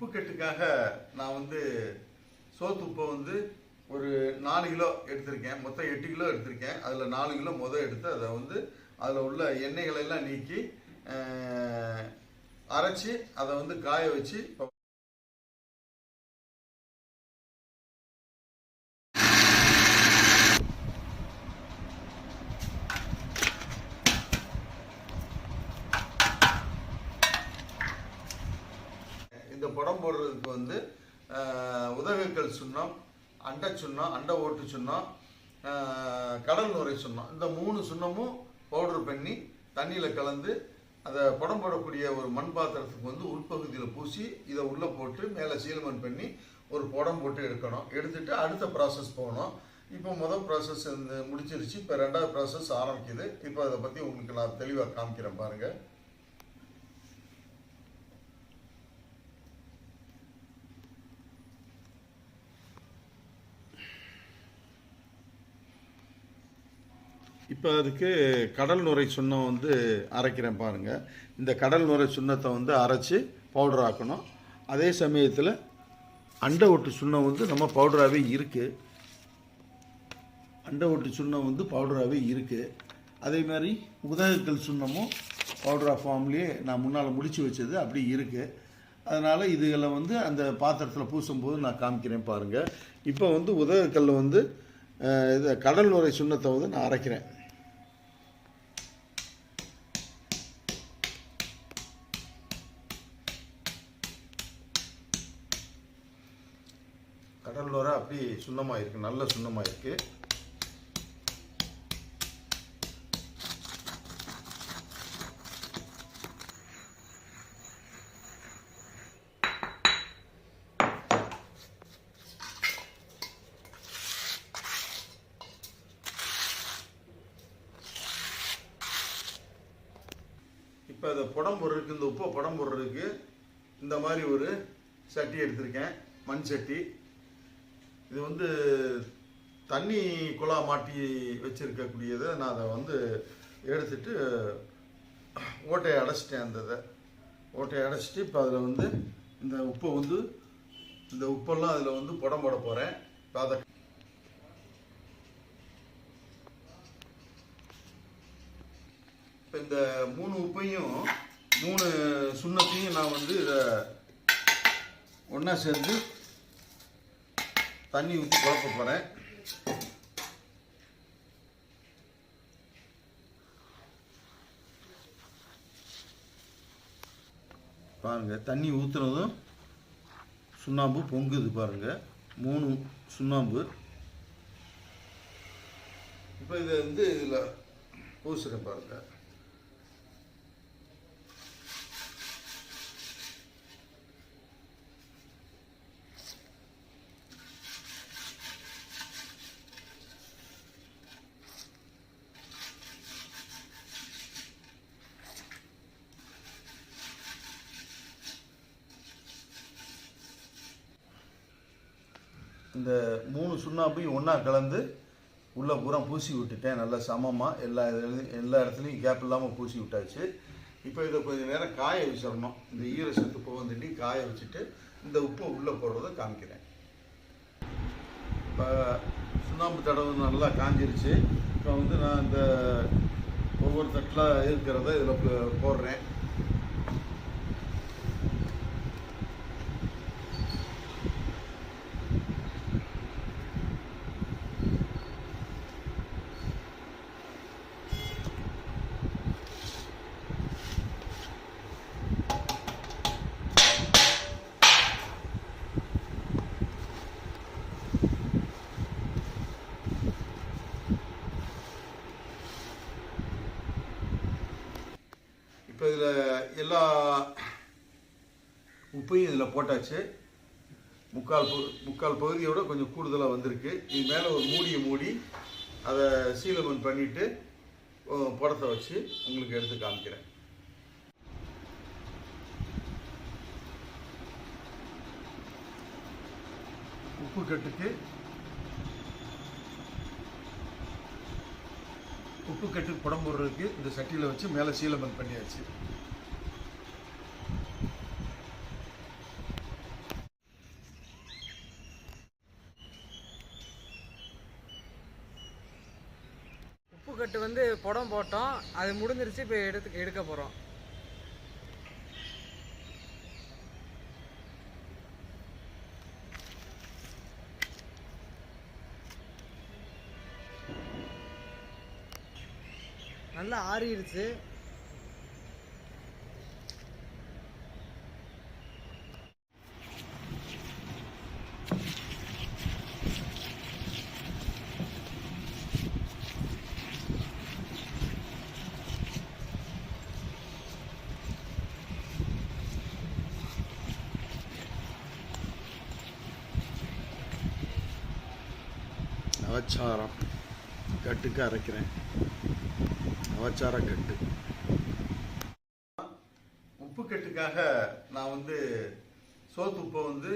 உப்பு கட்டுக்காக நான் வந்து சோத்து உப்பை வந்து ஒரு நாலு கிலோ எடுத்திருக்கேன். மொத்தம் எட்டு கிலோ எடுத்திருக்கேன். அதில் நாலு கிலோ மொதல் எடுத்து அதை வந்து அதில் உள்ள எண்ணெய்களை எல்லாம் நீக்கி அரைச்சி அதை வந்து காய வச்சு இப்ப இந்த படம் போடுறதுக்கு வந்து அஹ், உதகைக்கல் சுண்ணம் அண்டை சுண்ணம் அண்டை ஓட்டு சுண்ணம் கடல் நுரை சுண்ணம் இந்த மூணு சுண்ணமும் பவுடர் பண்ணி தண்ணியில் கலந்து அதை படம் போடக்கூடிய ஒரு மண் பாத்திரத்துக்கு வந்து உள்பகுதியில் பூசி இதை உள்ளே போட்டு மேலே சீலமன் பண்ணி ஒரு படம் போட்டு எடுக்கணும். எடுத்துட்டு அடுத்த ப்ராசஸ் போகணும். இப்போ முதல் ப்ராசஸ் முடிச்சிருச்சு இப்போ ரெண்டாவது ப்ராசஸ் ஆரம்பிக்குது. இப்போ அதை பற்றி உங்களுக்கு நான் தெளிவாக காமிக்கிறேன் பாருங்கள் இப்போ அதுக்கு கடல் நுரை சுண்ணம் வந்து அரைக்கிறேன் பாருங்கள் இந்த கடல் நுரை சுண்ணத்தை வந்து அரைச்சி பவுடர் ஆக்கணும். அதே சமயத்தில் அண்டை ஒட்டு சுண்ணம் வந்து நம்ம பவுடராகவே இருக்குது அண்டை ஒட்டு சுண்ணம் வந்து பவுடராகவே இருக்குது அதே மாதிரி உதகக்கல் சுண்ணமும் பவுடரா ஃபார்ம்லேயே நான் முன்னால் முடித்து வச்சது அப்படி இருக்குது அதனால் இதுகளை வந்து அந்த பாத்திரத்தில் பூசும்போது நான் காமிக்கிறேன் பாருங்கள் இப்போ வந்து உதகக்கல்ல வந்து இது கடல் நுரை சுண்ணத்தை வந்து நான் அரைக்கிறேன். கடலோர அப்படி சுண்ணமாக இருக்குது நல்ல சுண்ணமாக இருக்குது இப்போ இந்த புடம் போடுறதுக்கு இந்த உப்பை புடம் போடுறதுக்கு இந்த மாதிரி ஒரு சட்டி எடுத்திருக்கேன். மண் சட்டி. இது வந்து தண்ணி குழா மாட்டி வச்சிருக்கக்கூடியதை நான் அதை வந்து எடுத்துட்டு ஓட்டையை அடைச்சிட்டேன் அந்த இதை. ஓட்டையை அடைச்சிட்டு இப்போ அதில் வந்து இந்த உப்பை வந்து இந்த உப்பெல்லாம் அதில் வந்து புடம் போட போகிறேன் இப்போ அதை இப்போ இந்த மூணு உப்பையும் மூணு சுண்ணத்தையும் நான் வந்து இதை ஒன்றா சேர்ந்து தண்ணி ஊற்றி குழப்ப போகிறேன் பாருங்க தண்ணி ஊற்றுனதும் சுண்ணாம்பு பொங்குது பாருங்க. மூணு சுண்ணாம்பு. இப்போ இதை வந்து இதில் பூசுகிறேன் பாருங்கள் இந்த மூணு சுண்ணாம்பையும் ஒன்றா கலந்து உள்ளே பூரா பூசி விட்டுட்டேன். நல்லா சமமாக எல்லா இதுலையும் எல்லா இடத்துலையும் கேப் இல்லாமல் பூசி விட்டாச்சு. இப்போ இதை கொஞ்சம் நேரம் காய வச்சிடணும். இந்த ஈர சத்து போகந்தண்டி காய வச்சுட்டு இந்த உப்பை உள்ளே போடுறத காமிக்கிறேன். இப்போ சுண்ணாம்பு தடவை நல்லா காஞ்சிருச்சு. இப்போ வந்து நான் இந்த ஒவ்வொரு தட்டில் இருக்கிறத இதில் போடுறேன் இப்போ இதில் எல்லா போட்டாச்சு. முக்கால் பகு- முக்கால் பகுதியோட கொஞ்சம் கூடுதலாக வந்திருக்கு. இது மேலே ஒரு மூடியை மூடி அதை சீலமன் பண்ணிவிட்டு புடத்தை வச்சு உங்களுக்கு எடுத்து காமிக்கிறேன். உப்பு கட்டுக்கு உப்பு கட்டு புடம் போடுறதுக்கு இந்த சட்டியில் வச்சு மேலே சீலமன் பண்ணியாச்சு. கட்டு வந்து புடம் போட்டோம். அது முடிஞ்சிருச்சு இப்போ எடுத்து எடுக்க போகிறோம் நல்லா ஆறிடுச்சு அவச்சாரம். கட்டுக்கு அரைக்கிறேன். அவச்சார கட்டு. உப்பு கட்டுக்காக நான் வந்து சோத்து உப்பை வந்து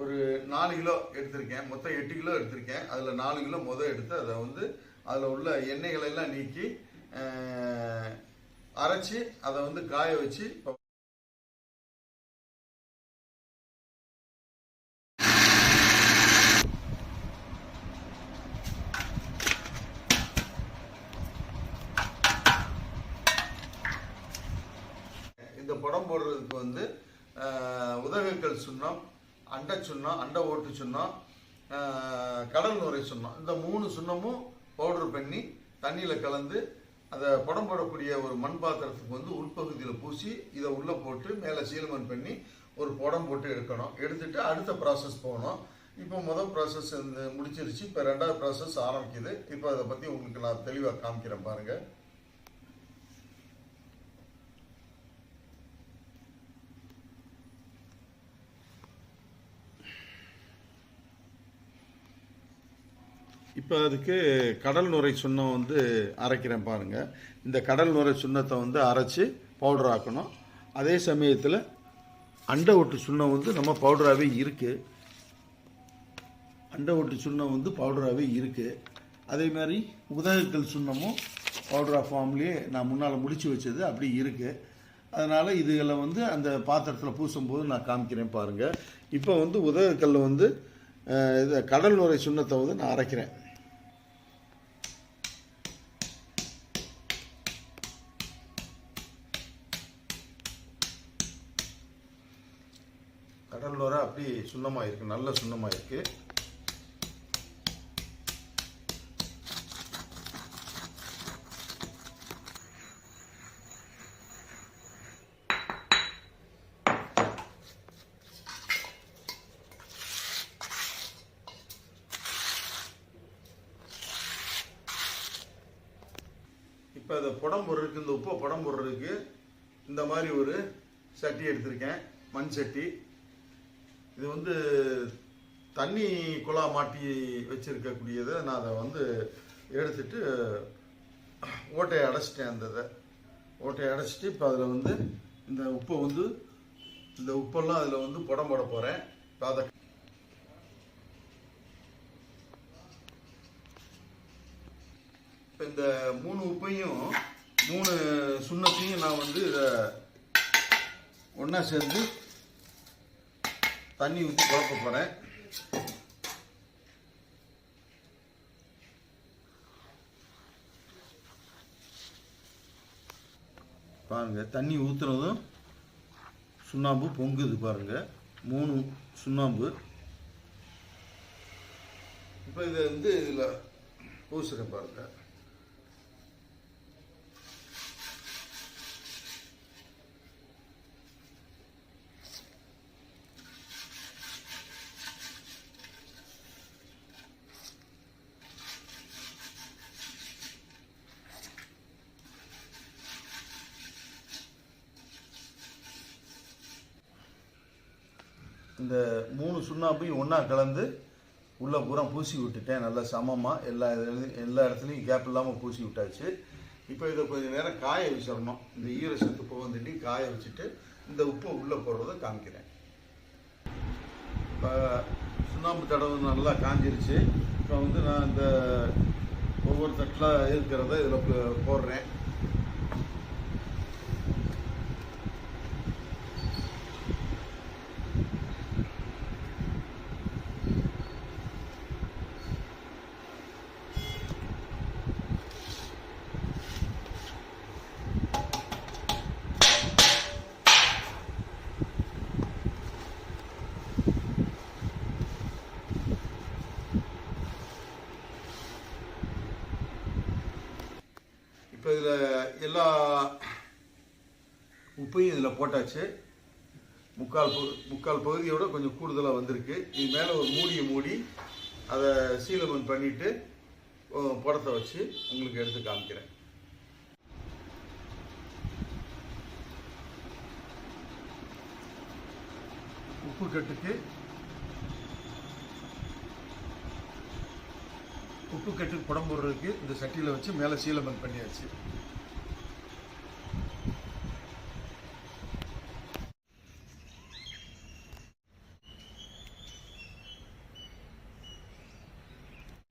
ஒரு நாலு கிலோ எடுத்திருக்கேன். மொத்தம் எட்டு கிலோ எடுத்திருக்கேன். அதில் நாலு கிலோ மொதல் எடுத்து அதை வந்து அதில் உள்ள எண்ணெய்களை எல்லாம் நீக்கி அரைச்சி அதை வந்து காய வச்சு இப்ப இந்த படம் போடுறதுக்கு வந்து அஹ், சுண்ணம் அண்டை சுண்ணம் அண்டை ஓட்டு சுண்ணம் கடல் நுரை சுண்ணம் இந்த மூணு சுண்ணமும் பவுடர் பண்ணி தண்ணியில் கலந்து அதை படம் போடக்கூடிய ஒரு மண் பாத்திரத்துக்கு வந்து உள்பகுதியில் பூசி இதை உள்ளே போட்டு மேலே சீலமன் பண்ணி ஒரு படம் போட்டு எடுக்கணும். எடுத்துட்டு அடுத்த ப்ராசஸ் போகணும். இப்போ முதல் ப்ராசஸ் வந்து முடிச்சிருச்சு இப்போ ரெண்டாவது ப்ராசஸ் ஆரம்பிக்குது. இப்போ அதை பற்றி உங்களுக்கு நான் தெளிவாக காமிக்கிறேன் பாருங்கள் இப்போ அதுக்கு கடல் நுரை சுண்ணம் வந்து அரைக்கிறேன் பாருங்கள் இந்த கடல் நுரை சுண்ணத்தை வந்து அரைச்சி பவுடர் ஆக்கணும். அதே சமயத்தில் அண்டை ஒட்டு சுண்ணம் வந்து நம்ம பவுடராகவே இருக்குது அண்டை ஒட்டு சுண்ணம் வந்து பவுடராகவே இருக்குது அதே மாதிரி உதகக்கல் சுண்ணமும் பவுடரா ஃபார்ம்லேயே நான் முன்னால் முடித்து வச்சது அப்படி இருக்குது அதனால் இதுகளை வந்து அந்த பாத்திரத்தில் பூசும்போது நான் காமிக்கிறேன் பாருங்கள் இப்போ வந்து உதகக்கல் வந்து இது கடல் நுரை சுண்ணத்தை வந்து நான் அரைக்கிறேன் கடல் நுரை அப்படி சுண்ணமாக இருக்குது நல்ல சுண்ணமாக இருக்குது இப்போ இந்த புடம் போடுறதுக்கு இந்த உப்பை புடம் போடுறதுக்கு இந்த மாதிரி ஒரு சட்டி எடுத்திருக்கேன். மண் சட்டி. இது வந்து தண்ணி குழா மாட்டி வச்சிருக்கக்கூடியதை நான் அதை வந்து எடுத்துட்டு ஓட்டையை அடைச்சிட்டேன் அந்த இதை. ஓட்டையை அடைச்சிட்டு இப்போ அதில் வந்து இந்த உப்பை வந்து இந்த உப்பெல்லாம் அதில் வந்து புடம் போட போகிறேன் இப்போ அதை இப்போ இந்த மூணு உப்பையும் மூணு சுண்ணத்தையும் நான் வந்து இதை ஒன்றா சேர்ந்து தண்ணி ஊற்றி குழப்ப போகிறேன் பாருங்க தண்ணி ஊற்றுனதும் சுண்ணாம்பு பொங்குது பாருங்க. மூணு சுண்ணாம்பு. இப்போ இதை வந்து இதில் பூசுகிறேன் பாருங்கள் இந்த மூணு சுண்ணாம்பையும் ஒன்றா கலந்து உள்ளே பூரா பூசி விட்டுட்டேன். நல்லா சமமாக எல்லா எல்லா இடத்துலையும் கேப் இல்லாமல் பூசி விட்டாச்சு. இப்போ இதை கொஞ்சம் நேரம் காய வச்சிடணும். இந்த ஈரசத்து போகும் தண்ணி காய வச்சுட்டு இந்த உப்பை உள்ளே போடுறத காமிக்கிறேன். இப்போ சுண்ணாம்பு தடவை நல்லா காஞ்சிருச்சு. இப்போ வந்து நான் இந்த ஒவ்வொரு தட்டில் இருக்கிறத இதில் போடுறேன். இப்போ இதில் எல்லா உப்பையும் இதில் போட்டாச்சு. முக்கால் பகு முக்கால் பகுதியோட கொஞ்சம் கூடுதலாக வந்திருக்கு. இது மேலே ஒரு மூடியை மூடி அதை சீலமன் பண்ணிவிட்டு படத்தை வச்சு உங்களுக்கு எடுத்து காமிக்கிறேன். உப்பு கட்டுக்கு உப்பு கட்டு புடம் போடுறதுக்கு இந்த சட்டியில் வச்சு மேலே சீலமன் பண்ணியாச்சு.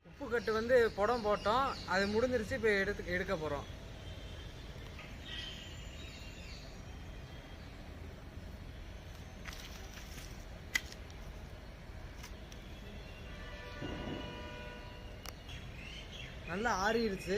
உப்பு கட்டு வந்து புடம் போட்டோம். அது முடிஞ்சிருச்சு இப்போ எடுத்து எடுக்க போகிறோம் ஆறிடுச்சு